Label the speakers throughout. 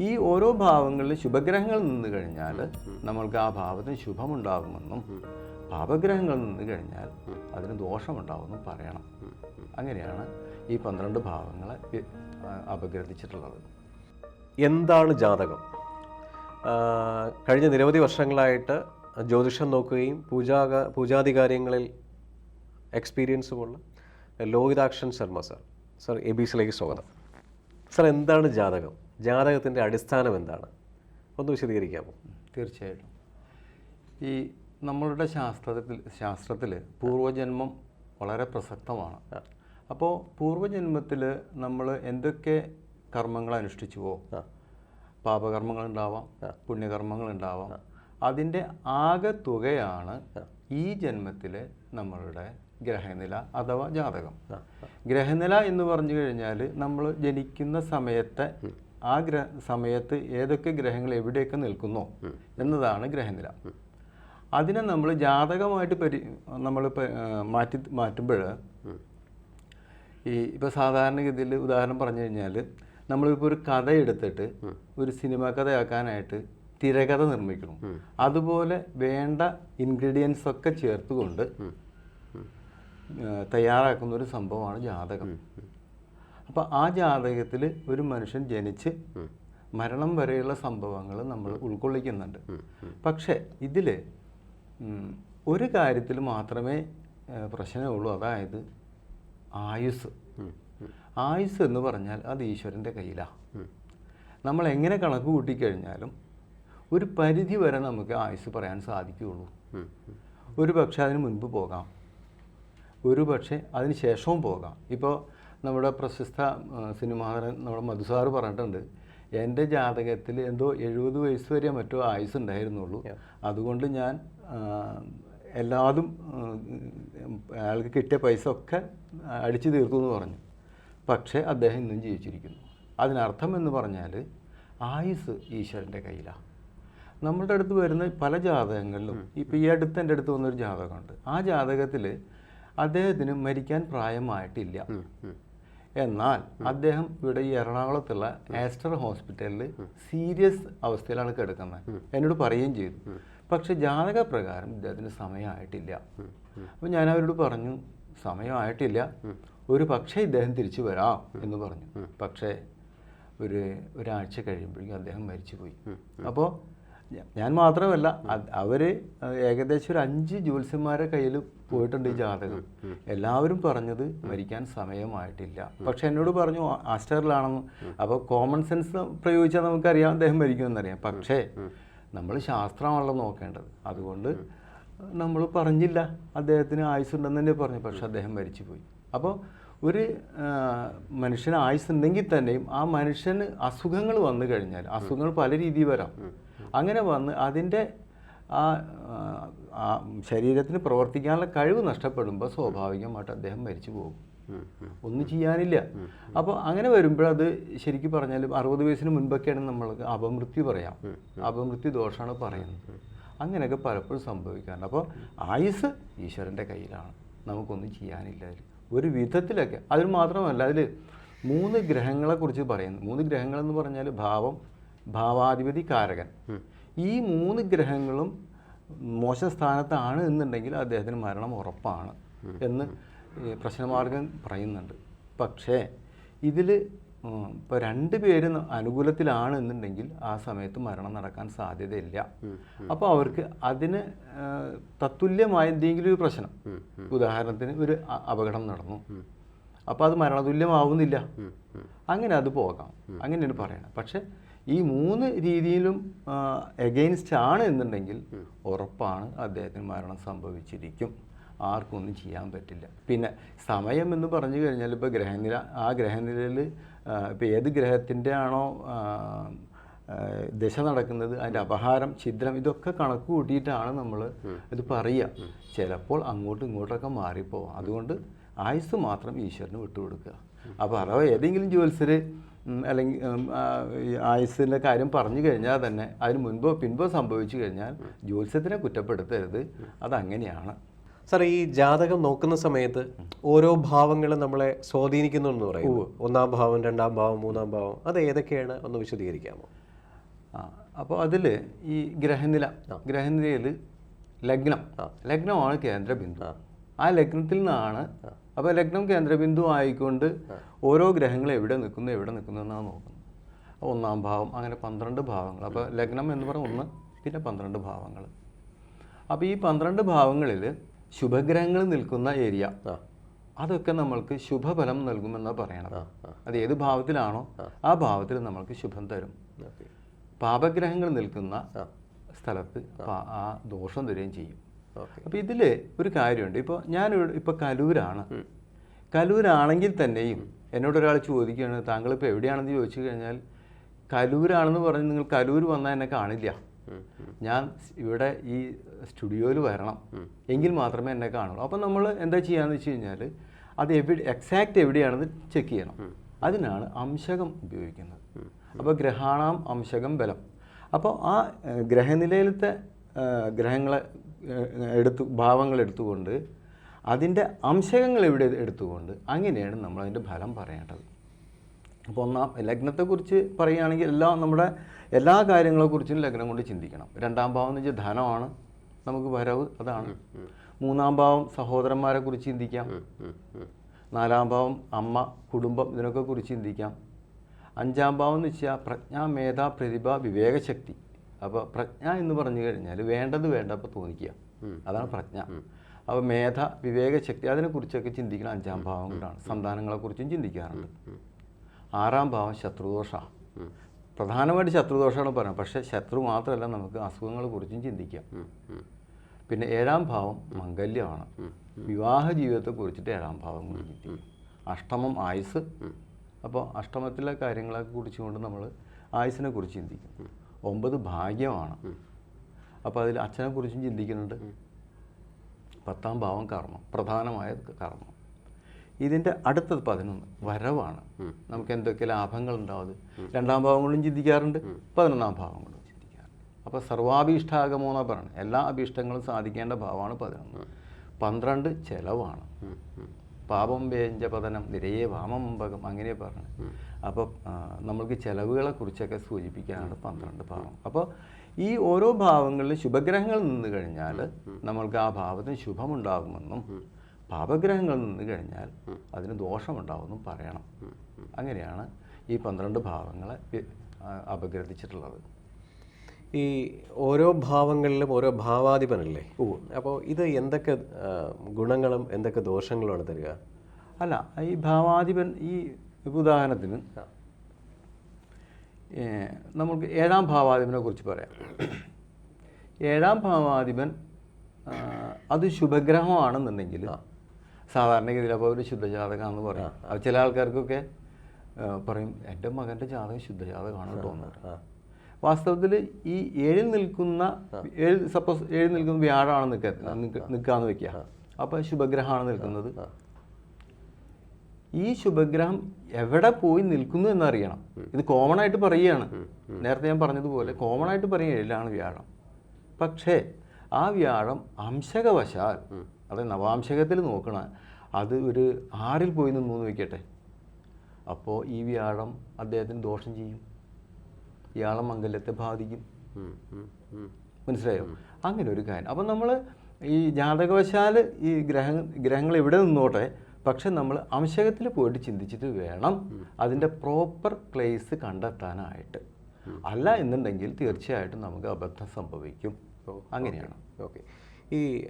Speaker 1: ഈ ഓരോ ഭാവങ്ങളിൽ ശുഭഗ്രഹങ്ങൾ നിന്ന് കഴിഞ്ഞാൽ നമ്മൾക്ക് ആ ഭാവത്തിന് ശുഭമുണ്ടാകുമെന്നും പാപഗ്രഹങ്ങൾ നിന്ന് കഴിഞ്ഞാൽ അതിന് ദോഷമുണ്ടാകുമെന്നും പറയണം. അങ്ങനെയാണ് ഈ പന്ത്രണ്ട് ഭാവങ്ങളെ അപഗ്രഥിച്ചിട്ടുള്ളത്.
Speaker 2: എന്താണ് ജാതകം? കഴിഞ്ഞ നിരവധി വർഷങ്ങളായിട്ട് ജ്യോതിഷം നോക്കുകയും പൂജാ പൂജാതി കാര്യങ്ങളിൽ എക്സ്പീരിയൻസുമുള്ള Lohithakshan Sharma sir. Sir A B സിലേക്ക് സ്വാഗതം. സർ എന്താണ് ജാതകം? ജാതകത്തിന്റെ അടിസ്ഥാനം എന്താണ്? ഒന്ന് വിശദീകരിക്കാമോ?
Speaker 1: തീർച്ചയായിട്ടും. ഈ നമ്മളുടെ ശാസ്ത്രത്തിൽ ശാസ്ത്രത്തിൽ പൂർവജന്മം വളരെ പ്രസക്തമാണ്. അപ്പോൾ പൂർവജന്മത്തിൽ നമ്മൾ എന്തൊക്കെ കർമ്മങ്ങൾ അനുഷ്ഠിച്ചുവോ. പാപകർമ്മങ്ങൾ ഉണ്ടാവാം പുണ്യകർമ്മങ്ങൾ ഉണ്ടാവാം അതിന്റെ ആകെ തുകയാണ് ഈ ജന്മത്തിലെ നമ്മളുടെ ഗ്രഹനില അഥവാ ജാതകം. ഗ്രഹനില എന്ന് പറഞ്ഞു കഴിഞ്ഞാൽ നമ്മൾ ജനിക്കുന്ന സമയത്തെ ആ ഗ്രഹ സമയത്ത് ഏതൊക്കെ ഗ്രഹങ്ങൾ എവിടെയൊക്കെ നിൽക്കുന്നു എന്നതാണ് ഗ്രഹനില. അതിനെ നമ്മൾ ജാതകമായിട്ട് പരി നമ്മൾ മാറ്റി മാറ്റുമ്പോൾ ഈ ഇപ്പോൾ സാധാരണഗതിയിൽ ഉദാഹരണം പറഞ്ഞു കഴിഞ്ഞാൽ നമ്മളിപ്പോൾ ഒരു കഥ എടുത്തിട്ട് ഒരു സിനിമ കഥയാക്കാനായിട്ട് തിരകഥ നിർമ്മിക്കണം. അതുപോലെ വേണ്ട ഇൻഗ്രീഡിയൻസ് ഒക്കെ ചേർത്തുകൊണ്ട് തയ്യാറാക്കുന്ന ഒരു സംഭവമാണ് ജാതകം. അപ്പോൾ ആ ജാതകത്തിൽ ഒരു മനുഷ്യൻ ജനിച്ച് മരണം വരെയുള്ള സംഭവങ്ങൾ നമ്മൾ ഉൾക്കൊള്ളിക്കുന്നുണ്ട്. പക്ഷേ ഇതിൽ ഒരു കാര്യത്തിൽ മാത്രമേ പ്രശ്നമേ പ്രശ്നമുള്ളൂ. അതായത് ആയുസ് ആയുസ് എന്ന് പറഞ്ഞാൽ അത് ഈശ്വരന്റെ കയ്യിലാണ് നമ്മൾ എങ്ങനെ കണക്ക് കൂട്ടിക്കഴിഞ്ഞാലും ഒരു പരിധി വരെ നമുക്ക് ആയുസ് പറയാൻ സാധിക്കുകയുള്ളൂ. ഒരു പക്ഷേ അതിന് മുൻപ് പോകാം. ഒരു പക്ഷേ അതിന് ശേഷവും പോകാം. ഇപ്പോൾ നമ്മുടെ പ്രശസ്ത സിനിമാകാരൻ നമ്മുടെ മധുസാറ് പറഞ്ഞിട്ടുണ്ട്. എന്റെ ജാതകത്തിൽ എന്തോ എഴുപത് വയസ്സ് വരെ മറ്റോ ആയുസ് ഉണ്ടായിരുന്നുള്ളൂ. അതുകൊണ്ട് ഞാൻ എല്ലാതും അയാൾക്ക് കിട്ടിയ പൈസ ഒക്കെ അടിച്ചു തീർത്തു എന്ന് പറഞ്ഞു. പക്ഷേ അദ്ദേഹം ഇന്നും ജീവിച്ചിരിക്കുന്നു. അതിനർത്ഥം എന്ന് പറഞ്ഞാൽ ആയുസ് ഈശ്വരന്റെ കയ്യിലാണ് നമ്മളുടെ അടുത്ത് വരുന്ന പല ജാതകങ്ങളിലും ഇപ്പം ഈ അടുത്ത് എന്റെ അടുത്ത് വന്നൊരു ജാതകമുണ്ട്. ആ ജാതകത്തിൽ അദ്ദേഹത്തിന് മരിക്കാൻ പ്രായമായിട്ടില്ല. എന്നാൽ അദ്ദേഹം ഇവിടെ ഈ എറണാകുളത്തുള്ള ആസ്റ്റർ ഹോസ്പിറ്റലിൽ സീരിയസ് അവസ്ഥയിലാണ് കിടക്കുന്നത്. എന്നോട് പറയുകയും ചെയ്തു. പക്ഷെ ജാതക പ്രകാരം ഇദ്ദേഹത്തിന് സമയമായിട്ടില്ല. അപ്പം ഞാൻ അവരോട് പറഞ്ഞു സമയമായിട്ടില്ല. ഒരു പക്ഷേ ഇദ്ദേഹം തിരിച്ചു വരാം എന്ന് പറഞ്ഞു. പക്ഷേ ഒരു ഒരാഴ്ച കഴിയുമ്പോഴേക്കും അദ്ദേഹം മരിച്ചുപോയി. അപ്പോൾ ഞാൻ മാത്രമല്ല അവർ ഏകദേശം ഒരു അഞ്ച് ജ്യോത്സ്യന്മാരെ കയ്യിൽ പോയിട്ടുണ്ട് ഈ ജാതകം. എല്ലാവരും പറഞ്ഞത് മരിക്കാൻ സമയമായിട്ടില്ല. പക്ഷെ എന്നോട് പറഞ്ഞു ആസ്റ്ററിലാണെന്ന്. അപ്പോൾ കോമൺ സെൻസ് പ്രയോഗിച്ചാൽ നമുക്കറിയാം അദ്ദേഹം മരിക്കുമെന്നറിയാം. പക്ഷേ നമ്മൾ ശാസ്ത്രമാണല്ലോ നോക്കേണ്ടത്. അതുകൊണ്ട് നമ്മൾ പറഞ്ഞില്ല അദ്ദേഹത്തിന് ആയുസ്സുണ്ടെന്ന് തന്നെ പറഞ്ഞു. പക്ഷെ അദ്ദേഹം മരിച്ചു പോയി അപ്പോൾ ഒരു മനുഷ്യന് ആയുസ് ഉണ്ടെങ്കിൽ തന്നെയും ആ മനുഷ്യന് അസുഖങ്ങൾ വന്നു കഴിഞ്ഞാൽ അസുഖങ്ങൾ പല രീതിയിൽ വരാം. അങ്ങനെ വന്ന് അതിന്റെ ആ ശരീരത്തിന് പ്രവർത്തിക്കാനുള്ള കഴിവ് നഷ്ടപ്പെടുമ്പോൾ സ്വാഭാവികമായിട്ട് അദ്ദേഹം മരിച്ചു പോകും. ഒന്നും ചെയ്യാനില്ല. അപ്പോൾ അങ്ങനെ വരുമ്പോഴത് ശരിക്കും പറഞ്ഞാൽ അറുപത് വയസ്സിന് മുൻപൊക്കെയാണ് നമ്മൾക്ക് അപമൃത്യു പറയാം. അപമൃത്യു ദോഷമാണ് പറയുന്നത്. അങ്ങനെയൊക്കെ പലപ്പോഴും സംഭവിക്കാറുണ്ട്. അപ്പോൾ ആയുസ് ഈശ്വരന്റെ കയ്യിലാണ്. നമുക്കൊന്നും ചെയ്യാനില്ല അതിൽ. ഒരു വിധത്തിലൊക്കെ. അതിന് മാത്രമല്ല അതിൽ മൂന്ന് ഗ്രഹങ്ങളെക്കുറിച്ച് പറയുന്നു. മൂന്ന് ഗ്രഹങ്ങളെന്ന് പറഞ്ഞാൽ ഭാവം ഭാവാധിപതി കാരകൻ ഈ മൂന്ന് ഗ്രഹങ്ങളും മോശം സ്ഥാനത്താണ് എന്നുണ്ടെങ്കിൽ അദ്ദേഹത്തിന് മരണം ഉറപ്പാണ് എന്ന് പ്രശ്നമാർഗം പറയുന്നുണ്ട്. പക്ഷേ ഇതിൽ ഇപ്പോൾ രണ്ട് പേര് അനുകൂലത്തിലാണ് എന്നുണ്ടെങ്കിൽ ആ സമയത്ത് മരണം നടക്കാൻ സാധ്യതയില്ല. അപ്പോൾ അവർക്ക് അതിന് തത്തുല്യമായ എന്തെങ്കിലും ഒരു പ്രശ്നം. ഉദാഹരണത്തിന് ഒരു അപകടം നടന്നു. അപ്പോൾ അത് മരണതുല്യമാവുന്നില്ല. അങ്ങനെ അത് പോകാം. അങ്ങനെയാണ് പറയണം പക്ഷെ ഈ മൂന്ന് രീതിയിലും എഗെയിൻസ്റ്റ് ആണ് എന്നുണ്ടെങ്കിൽ ഉറപ്പാണ് അദ്ദേഹത്തിന് മരണം സംഭവിച്ചിരിക്കും. ആർക്കൊന്നും ചെയ്യാൻ പറ്റില്ല. പിന്നെ സമയം എന്ന് പറഞ്ഞു കഴിഞ്ഞാൽ ഇപ്പോൾ ഗ്രഹനില ആ ഗ്രഹനിലയിൽ ഇപ്പോൾ ഏത് ഗ്രഹത്തിന്റെ ആണോ ദശ നടക്കുന്നത് അതിന്റെ അപഹാരം ഛിദ്രം ഇതൊക്കെ കണക്ക് കൂട്ടിയിട്ടാണ് നമ്മൾ ഇത് പറയുക. ചിലപ്പോൾ അങ്ങോട്ടും ഇങ്ങോട്ടൊക്കെ മാറിപ്പോവാം. അതുകൊണ്ട് ആയുസ് മാത്രം ഈശ്വരന് വിട്ടുകൊടുക്കുക. അപ്പോൾ അഥവാ ഏതെങ്കിലും ജ്യോത്സര് അല്ലെങ്കിൽ ആയുസിന്റെ ആയുസ്സിന്റെ കാര്യം പറഞ്ഞു കഴിഞ്ഞാൽ തന്നെ അതിന് മുൻപോ പിൻപോ സംഭവിച്ചു കഴിഞ്ഞാൽ ജ്യോത്സ്യത്തിനെ കുറ്റപ്പെടുത്തരുത്. അതങ്ങനെയാണ്.
Speaker 2: സാർ ഈ ജാതകം നോക്കുന്ന സമയത്ത് ഓരോ ഭാവങ്ങളും നമ്മളെ സ്വാധീനിക്കുന്നു എന്ന് പറയും ഒന്നാം ഭാവം രണ്ടാം ഭാവം മൂന്നാം ഭാവം അത് ഏതൊക്കെയാണ് ഒന്ന് വിശദീകരിക്കാമോ?
Speaker 1: ആ അപ്പോൾ അതിൽ ഈ ഗ്രഹനില ഗ്രഹനിലയിൽ ലഗ്നം. ലഗ്നമാണ് കേന്ദ്രബിന്ദു. ആ ലഗ്നത്തിൽ നിന്നാണ് അപ്പോൾ ലഗ്നം കേന്ദ്രബിന്ദു ആയിക്കൊണ്ട് ഓരോ ഗ്രഹങ്ങൾ എവിടെ നിൽക്കുന്നു എവിടെ നിൽക്കുന്നു എന്നാണ് നോക്കുന്നത്. ഒന്നാം ഭാവം അങ്ങനെ പന്ത്രണ്ട് ഭാവങ്ങൾ. അപ്പോൾ ലഗ്നം എന്ന് പറഞ്ഞ ഒന്ന് പിന്നെ പന്ത്രണ്ട് ഭാവങ്ങൾ. അപ്പോൾ ഈ പന്ത്രണ്ട് ഭാവങ്ങളിൽ ശുഭഗ്രഹങ്ങൾ നിൽക്കുന്ന ഏരിയ അതൊക്കെ നമ്മൾക്ക് ശുഭഫലം നൽകുമെന്നാണ് പറയണത്. അത് ഏത് ഭാവത്തിലാണോ ആ. ഭാവത്തിൽ നമ്മൾക്ക് ശുഭം തരും. പാപഗ്രഹങ്ങൾ നിൽക്കുന്ന സ്ഥലത്ത് ആ ദോഷം തരികയും ചെയ്യും. അപ്പോൾ ഇതിൽ ഒരു കാര്യമുണ്ട്. ഇപ്പോൾ ഞാൻ ഇപ്പോൾ കലൂരാണ്. കലൂരാണെങ്കിൽ തന്നെയും എന്നോട് ഒരാൾ ചോദിക്കുകയാണ് താങ്കൾ ഇപ്പോൾ എവിടെയാണെന്ന് ചോദിച്ചു കഴിഞ്ഞാൽ കലൂരാണെന്ന് പറഞ്ഞ് നിങ്ങൾ കലൂർ വന്നാൽ എന്നെ കാണില്ല. ഞാൻ ഇവിടെ ഈ സ്റ്റുഡിയോയിൽ വരണം. എങ്കിൽ മാത്രമേ എന്നെ കാണുള്ളൂ. അപ്പോൾ നമ്മൾ എന്താ ചെയ്യാന്ന് വെച്ച് കഴിഞ്ഞാൽ അത് എവിടെ എക്സാക്റ്റ് എവിടെയാണെന്ന് ചെക്ക് ചെയ്യണം. അതിനാണ് അംശകം ഉപയോഗിക്കുന്നത്. അപ്പോൾ ഗ്രഹാണാം അംശകം ബലം. അപ്പോൾ ആ ഗ്രഹനിലയിലത്തെ ഗ്രഹങ്ങളെ എടുത്തു ഭാവങ്ങൾ എടുത്തുകൊണ്ട് അതിന്റെ അംശകങ്ങൾ ഇവിടെ എടുത്തുകൊണ്ട് അങ്ങനെയാണ് നമ്മൾ അതിന്റെ ഫലം പറയേണ്ടത്. അപ്പോൾ ഒന്നാം ലഗ്നത്തെക്കുറിച്ച് പറയുകയാണെങ്കിൽ എല്ലാം നമ്മുടെ എല്ലാ കാര്യങ്ങളെക്കുറിച്ചും ലഗ്നം കൊണ്ട് ചിന്തിക്കണം. രണ്ടാം ഭാവം എന്ന് വെച്ചാൽ ധനമാണ് നമുക്ക് വരവ് അതാണ്. മൂന്നാം ഭാവം സഹോദരന്മാരെ കുറിച്ച് ചിന്തിക്കാം നാലാം ഭാവം അമ്മ കുടുംബം ഇതിനൊക്കെ കുറിച്ച് ചിന്തിക്കാം. അഞ്ചാം ഭാവം എന്ന് വെച്ചാൽ പ്രജ്ഞ മേധ പ്രതിഭ വിവേകശക്തി. അപ്പോൾ പ്രജ്ഞ എന്ന് പറഞ്ഞു കഴിഞ്ഞാൽ വേണ്ടത് വേണ്ടപ്പോൾ തോന്നിക്കുക. അതാണ് പ്രജ്ഞ. അപ്പോൾ മേധ വിവേകശക്തി അതിനെക്കുറിച്ചൊക്കെ ചിന്തിക്കണം അഞ്ചാം ഭാവം കൊണ്ടാണ്. സന്താനങ്ങളെക്കുറിച്ചും ചിന്തിക്കാറുണ്ട്. ആറാം ഭാവം ശത്രുദോഷ. പ്രധാനമായിട്ട് ശത്രുദോഷമാണ് പറയുന്നത് പക്ഷേ ശത്രു മാത്രമല്ല നമുക്ക് അസുഖങ്ങളെ കുറിച്ചും ചിന്തിക്കാം പിന്നെ ഏഴാം ഭാവം മംഗല്യമാണ്. വിവാഹ ജീവിതത്തെ കുറിച്ചിട്ട് ഏഴാം ഭാവം കൂടി ചിന്തിക്കും അഷ്ടമം ആയുസ്. അപ്പോൾ അഷ്ടമത്തിലെ കാര്യങ്ങളെ കുറിച്ചുകൊണ്ട് നമ്മൾ ആയുസിനെ കുറിച്ച് ചിന്തിക്കും ഒമ്പത് ഭാഗ്യമാണ്. അപ്പോൾ അതിൽ അച്ഛനെ കുറിച്ചും ചിന്തിക്കുന്നുണ്ട്. പത്താം ഭാവം കർമ്മം പ്രധാനമായ കർമ്മം. ഇതിന്റെ അടുത്തത് പതിനൊന്ന് വരവാണ്. നമുക്ക് എന്തൊക്കെ ലാഭങ്ങൾ ഉണ്ടാവും രണ്ടാം ഭാവം കൊണ്ടും ചിന്തിക്കാറുണ്ട് പതിനൊന്നാം ഭാവം കൊണ്ടും ചിന്തിക്കാറുണ്ട്. അപ്പോൾ സർവാഭീഷ്ടാകമോ എന്നാണ് പറയുന്നത് എല്ലാ അഭീഷ്ടങ്ങളും സാധിക്കേണ്ട ഭാവമാണ് പതിനൊന്ന്. പന്ത്രണ്ട് ചെലവാണ്. പാപം വേഞ്ച പതനം നിരയെ വാമമ്പകം അങ്ങനെ പറഞ്ഞു. അപ്പോൾ നമ്മൾക്ക് ചിലവുകളെ കുറിച്ചൊക്കെ സൂചിപ്പിക്കാനാണ് പന്ത്രണ്ട് ഭാവം. അപ്പോൾ ഈ ഓരോ ഭാവങ്ങളിൽ ശുഭഗ്രഹങ്ങൾ നിന്ന് കഴിഞ്ഞാൽ നമ്മൾക്ക് ആ ഭാവത്തിന് ശുഭമുണ്ടാകുമെന്നും പാപഗ്രഹങ്ങൾ നിന്ന് കഴിഞ്ഞാൽ അതിന് ദോഷമുണ്ടാകുമെന്നും പറയണം. അങ്ങനെയാണ് ഈ പന്ത്രണ്ട് ഭാവങ്ങളെ അപഗ്രഥിച്ചിട്ടുള്ളത്.
Speaker 2: ഈ ഓരോ ഭാവങ്ങളിലും ഓരോ ഭാവാധിപനല്ലേ? അപ്പോൾ ഇത് എന്തൊക്കെ ഗുണങ്ങളും എന്തൊക്കെ ദോഷങ്ങളുമാണ് തരിക?
Speaker 1: അല്ല ഈ ഭാവാധിപൻ ഈ ഉദാഹരണത്തിന് നമുക്ക് ഏഴാം ഭാവാധിപനെ കുറിച്ച് പറയാം. ഏഴാം ഭാവാധിപൻ അത് ശുഭഗ്രഹമാണെന്നുണ്ടെങ്കിൽ സാധാരണഗതിയിൽ അപ്പോൾ ഒരു ശുദ്ധജാതകമാണെന്ന് പറയാം. അത് ചില ആൾക്കാർക്കൊക്കെ പറയും എന്റെ മകന്റെ ജാതകം ശുദ്ധജാതകമാണെന്ന് തോന്നുന്നത് വാസ്തവത്തിൽ ഈ ഏഴിൽ നിൽക്കുന്ന ഏഴ് സപ്പോസ് ഏഴിൽ നിൽക്കുന്ന വ്യാഴമാണ് നിൽക്കുക നിൽക്കാന്ന് വെക്കുക അപ്പോൾ ശുഭഗ്രഹമാണ് നിൽക്കുന്നത്. ഈ ശുഭഗ്രഹം എവിടെ പോയി നിൽക്കുന്നു എന്നറിയണം. ഇത് കോമൺ ആയിട്ട് പറയുകയാണ്. നേരത്തെ ഞാൻ പറഞ്ഞതുപോലെ കോമൺ ആയിട്ട് പറയുക ഏഴിലാണ് വ്യാഴം. പക്ഷേ ആ വ്യാഴം അംശകവശാൽ അതായത് നവാംശകത്തിൽ നോക്കണ അത് ഒരു ആറിൽ പോയി നിന്നു എന്ന് വെക്കട്ടെ. അപ്പോൾ ഈ വ്യാഴം അദ്ദേഹത്തിന് ദോഷം ചെയ്യും. ഇയാളെ മംഗല്യത്തെ ബാധിക്കും. മനസ്സിലായോ? അങ്ങനെ ഒരു കാര്യം. അപ്പം നമ്മൾ ഈ ജാതകവശാൽ ഈ ഗ്രഹ ഗ്രഹങ്ങൾ എവിടെ നിന്നോട്ടെ പക്ഷെ നമ്മൾ അംശകത്തിൽ പോയിട്ട് ചിന്തിച്ചിട്ട് വേണം അതിന്റെ പ്രോപ്പർ പ്ലേസ് കണ്ടെത്താനായിട്ട്. അല്ല എന്നുണ്ടെങ്കിൽ തീർച്ചയായിട്ടും നമുക്ക് അബദ്ധം സംഭവിക്കും. അങ്ങനെയാണ്.
Speaker 2: ഓക്കെ ഈ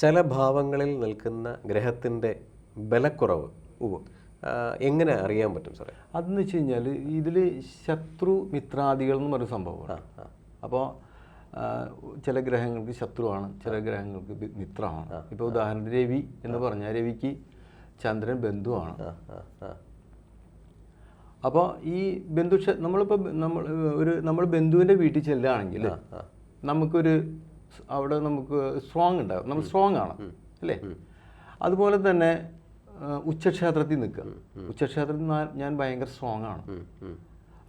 Speaker 2: ചില ഭാവങ്ങളിൽ നിൽക്കുന്ന ഗ്രഹത്തിന്റെ ബലക്കുറവ്. എങ്ങനെ അറിയാൻ പറ്റും സാറേ?
Speaker 1: അതെന്ന് വെച്ച് കഴിഞ്ഞാൽ ഇതിൽ ശത്രു മിത്രാദികൾ എന്ന് പറയുന്ന സംഭവമാണ് അപ്പോൾ ചില ഗ്രഹങ്ങൾക്ക് ശത്രുവാണ് ചില ഗ്രഹങ്ങൾക്ക് മിത്രമാണ് ഇപ്പോൾ ഉദാഹരണത്തിന് രവി എന്ന് പറഞ്ഞാൽ രവിക്ക് ചന്ദ്രൻ ബന്ധുവാണ്. അപ്പോൾ ഈ ബന്ധു നമ്മളിപ്പോൾ നമ്മൾ ഒരു നമ്മൾ ബന്ധുവിന്റെ വീട്ടിൽ ചെല്ലുകയാണെങ്കിൽ നമുക്കൊരു അവിടെ നമുക്ക് സ്ട്രോങ് ഉണ്ടാകും നമ്മൾ സ്ട്രോങ് ആണ് അല്ലേ? അതുപോലെ തന്നെ ഉച്ചക്ഷേത്രത്തിൽ നിൽക്കുക. ഉച്ചക്ഷേത്രത്തിൽ ഞാൻ- ഭയങ്കര സ്ട്രോങ് ആണ്.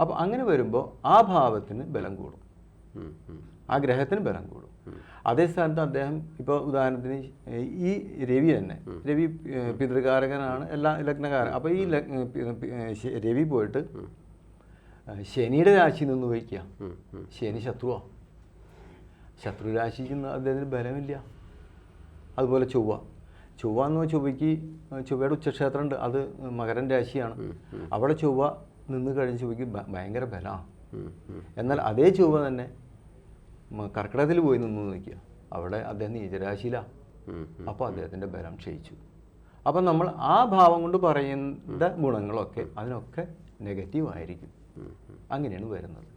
Speaker 1: അപ്പോൾ അങ്ങനെ വരുമ്പോൾ ആ ഭാവത്തിന് ബലം കൂടും. ആ ഗ്രഹത്തിന് ബലം കൂടും. അതേ സ്ഥാനത്ത് അദ്ദേഹം ഇപ്പോൾ ഉദാഹരണത്തിന് ഈ രവി തന്നെ. രവി പിതൃകാരകനാണ്. എല്ലാ ലഗ്നകാരൻ. അപ്പോൾ ഈ രവി പോയിട്ട് ശനിയുടെ രാശി നിന്ന് വയ്ക്കുക. ശനി ശത്രുവാ. ശത്രു രാശിക്ക് നിന്ന് അദ്ദേഹത്തിന് ബലമില്ല. അതുപോലെ ചൊവ്വ. ചൊവ്വ എന്ന് ചൊവ്വയ്ക്ക് ചൊവ്വയുടെ ഉച്ചക്ഷേത്രം ഉണ്ട് അത് മകരൻ രാശിയാണ്. അവിടെ ചൊവ്വ നിന്ന് കഴിഞ്ഞ് ചൊവ്വയ്ക്ക് ഭയങ്കര ബലമാണ്. എന്നാൽ അതേ ചൊവ്വ തന്നെ കർക്കിടകത്തിൽ പോയി നിന്ന് നിൽക്കുക അവിടെ അദ്ദേഹം നീചരാശിയിലാണ് അപ്പോൾ അദ്ദേഹത്തിന്റെ ബലം ക്ഷയിച്ചു. അപ്പം നമ്മൾ ആ ഭാവം കൊണ്ട് പറയുന്ന ഗുണങ്ങളൊക്കെ അതിനൊക്കെ നെഗറ്റീവ് ആയിരിക്കും അങ്ങനെയാണ് വരുന്നത്.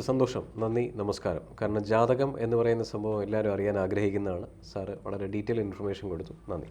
Speaker 2: സന്തോഷം. നന്ദി നമസ്കാരം. കാരണം ജാതകം എന്ന് പറയുന്ന സംഭവം എല്ലാവരും അറിയാൻ ആഗ്രഹിക്കുന്നതാണ്. സാറ് വളരെ ഡീറ്റെയിൽ ഇൻഫർമേഷൻ കൊടുത്തു. നന്ദി.